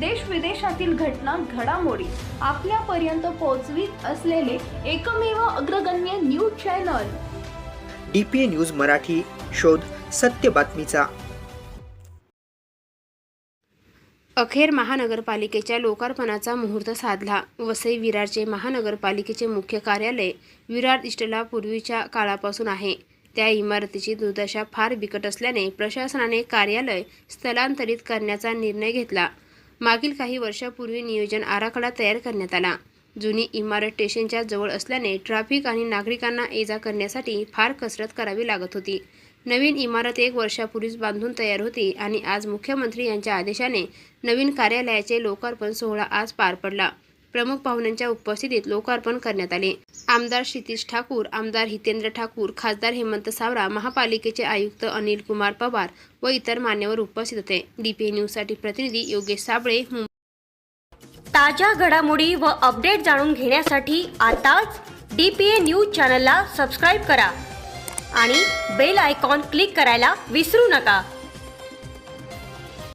देश विदेशातील घटना घडामोडी आपल्यापर्यंत पोहोचवीत असलेले एकमेव अग्रगण्य news channel. D P A news Marathi शोध सत्य बातमीचा. अखेर महानगरपालिकेच्या लोकार्पणाचा मुहूर्त साधला. वसई विरारचे महानगरपालिकेचे मुख्य कार्यालय विरार इष्टला पूर्वीच्या काळापासून आहे. त्या इमारतीची दुर्दशा फार बिकट असल्याने प्रशासनाने कार्यालय स्थलांतरित करण्याचा निर्णय घेतला. मागील काही वर्षापूर्वी नियोजन आराखडा तयार करण्यात आला. जुनी इमारत स्टेशनच्या जवळ असल्याने ट्रॅफिक आणि नागरिकांना ये जा करण्यासाठी फार कसरत करावी लागत होती. नवीन इमारत एक वर्षापूर्वीच बांधून तयार होती आणि आज मुख्यमंत्री यांच्या आदेशाने नवीन कार्यालयाचे लोकार्पण सोहळा आज पार पडला. प्रमुख पाहुण्यांच्या उपस्थितीत लोकार्पण करण्यात आले. आमदार क्षितिश ठाकूर आमदार हितेंद्र ठाकूर खासदार हेमंत सावरा महापालिकेचे आयुक्त अनिल कुमार पवार व इतर मान्यवर उपस्थित होते. डीपी न्यूजसाठी प्रतिनिधी योगेश साबळे ताज्या घडामोडी व अपडेट जाणून घेण्यासाठी आताच डी पी ए न्यूज चॅनलला सबस्क्राईब करा आणि बेल आयकॉन क्लिक करायला विसरू नका.